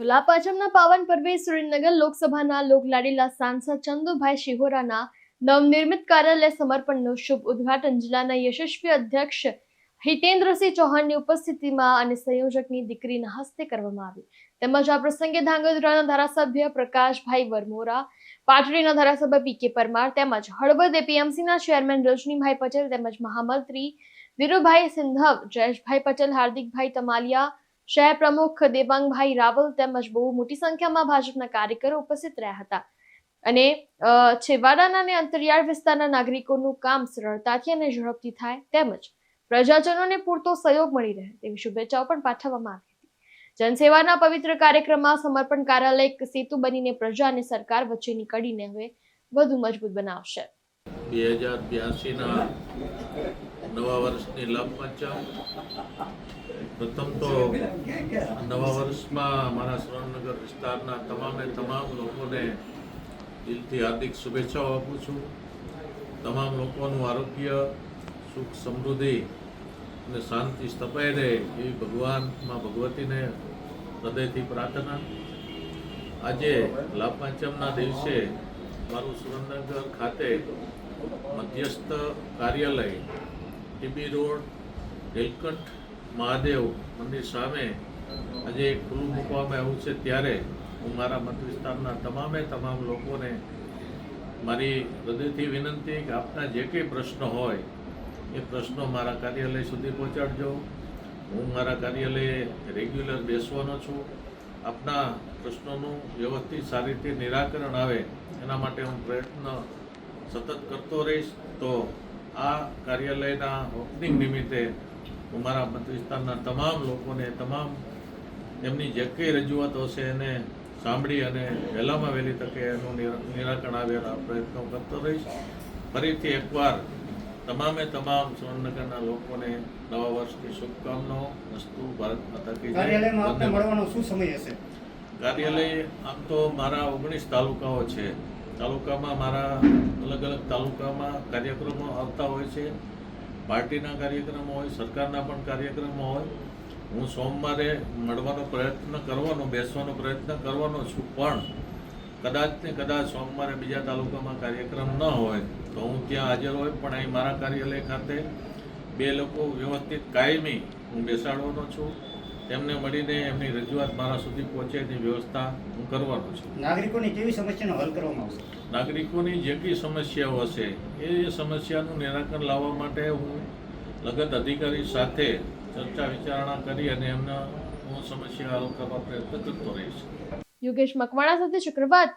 તો લાપાચમના પાવન પર્વે સુરેન્દ્રનગર લોકસભાના લોકલાડીલા સાંસદ ચંદુભાઈ શિહોરાના નવનિર્મિત કાર્યાલય સમર્પણનું શુભ ઉદ્ઘાટન. જિલ્લાના યશસ્વી અધ્યક્ષ હિતેન્દ્રસિંહ ચૌહાણની ઉપસ્થિતિમાં અને સંયોજકની દીકરીના હસ્તે કરવામાં આવ્યું તેમજ આ પ્રસંગે ધાંગધ્રાના ધારાસભ્ય પ્રકાશભાઈ વરમોરા, પાટડીના ધારાસભ્ય પી કે પરમાર તેમજ હળવદ એપીએમસીના ચેરમેન રજનીભાઈ પટેલ તેમજ મહામંત્રી ધીરુભાઈ સિંધવ, જયેશભાઈ પટેલ, હાર્દિકભાઈ તમાલિયા શહેર પ્રમુખ દેવાંગભાઈ રાવલ તેમજ બહુ મોટી સંખ્યામાં ભાજપના કાર્યકરો ઉપસ્થિત રહ્યા હતા. અને છેવાડાના અને અંતરિયાળ વિસ્તારના નાગરિકોનું કામ સરળતાથી અને ઝડપથી થાય તેમજ પ્રજાજનોને પૂરતો સહયોગ મળી રહે તેવી શુભેચ્છાઓ પણ પાઠવવામાં આવી હતી. જનસેવાના પવિત્ર કાર્યક્રમમાં સમર્પણ કાર્યાલય સેતુ બનીને પ્રજા અને સરકાર વચ્ચેની કડીને હવે વધુ મજબૂત બનાવશે. બે હજાર બ્યાસીના નવા વર્ષની લાભ પંચમ પ્રથમ તો નવા વર્ષમાં મારા સુરેન્દ્રનગર વિસ્તારના તમામે તમામ લોકોને દિલથી હાર્દિક શુભેચ્છાઓ આપું છું. તમામ લોકોનું આરોગ્ય, સુખ સમૃદ્ધિ અને શાંતિ સ્થપાઈ રહે એવી ભગવાનમાં ભગવતીને હૃદયથી પ્રાર્થના. આજે લાભ પાંચમના દિવસે મારું સુરેન્દ્રનગર ખાતે મધ્યસ્થ કાર્યાલય ટીબી રોડ નીલકંઠ મહાદેવ મંદિર સામે આજે ખુલ્લું મૂકવામાં આવ્યું છે. ત્યારે હું મારા મત વિસ્તારના તમામે તમામ લોકોને મારી હૃદયથી વિનંતી કે આપના જે કંઈ પ્રશ્નો હોય, એ પ્રશ્નો મારા કાર્યાલય સુધી પહોંચાડજો. હું મારા કાર્યાલયે રેગ્યુલર બેસવાનો છું. આપના પ્રશ્નોનું વ્યવસ્થિત સારી રીતે નિરાકરણ આવે, એના માટે હું પ્રયત્ન સતત કરતો રહીશ. તો આ કાર્યાલયના ઓપનિંગ નિમિત્તે હું મારા મત વિસ્તારના તમામ લોકોને તમામ એમની જે કંઈ રજૂઆતો છે એને સાંભળી અને વહેલામાં વહેલી તકે એનું નિરાકરણ આવેલા પ્રયત્નો કરતો રહીશ. ફરીથી એકવાર તમામે તમામ સુરેન્દ્રનગરના લોકોને નવા વર્ષની શુભકામનાઓ વસ્તુ ભારત માતા કી કાર્યાલયમાં આપને મળવાનો શું સમય હશે? કાર્યાલય આમ તો મારા ઓગણીસ તાલુકાઓ છે. તાલુકામાં મારા અલગ અલગ તાલુકામાં કાર્યક્રમો આવતા હોય છે. પાર્ટીના કાર્યક્રમો હોય, સરકારના પણ કાર્યક્રમો હોય. હું સોમવારે મળવાનો પ્રયત્ન કરવાનો, બેસવાનો પ્રયત્ન કરવાનો છું, પણ કદાચ ને કદાચ સોમવારે બીજા તાલુકામાં કાર્યક્રમ ન હોય તો હું ત્યાં હાજર હોય, પણ અહીં મારા કાર્યાલય ખાતે બે લોકો વ્યવસ્થિત કાયમી હું બેસાડવાનો છું. તેમને મળીને એમની રજૂઆત મારા સુધી પહોંચે એની વ્યવસ્થા હું કરવાનો છું. નાગરિકોની કેવી સમસ્યાનો હલ કરવામાં આવશે? નાગરિકોની જે કંઈ સમસ્યાઓ હશે એ સમસ્યાનું નિરાકરણ લાવવા માટે હું લગત અધિકારી સાથે ચર્ચા વિચારણા કરી અને એમના હું સમસ્યા હલ કરવા પ્રયત્ન કરતો રહીશ. યોગેશ મકવાણા સાથે શુક્રવાર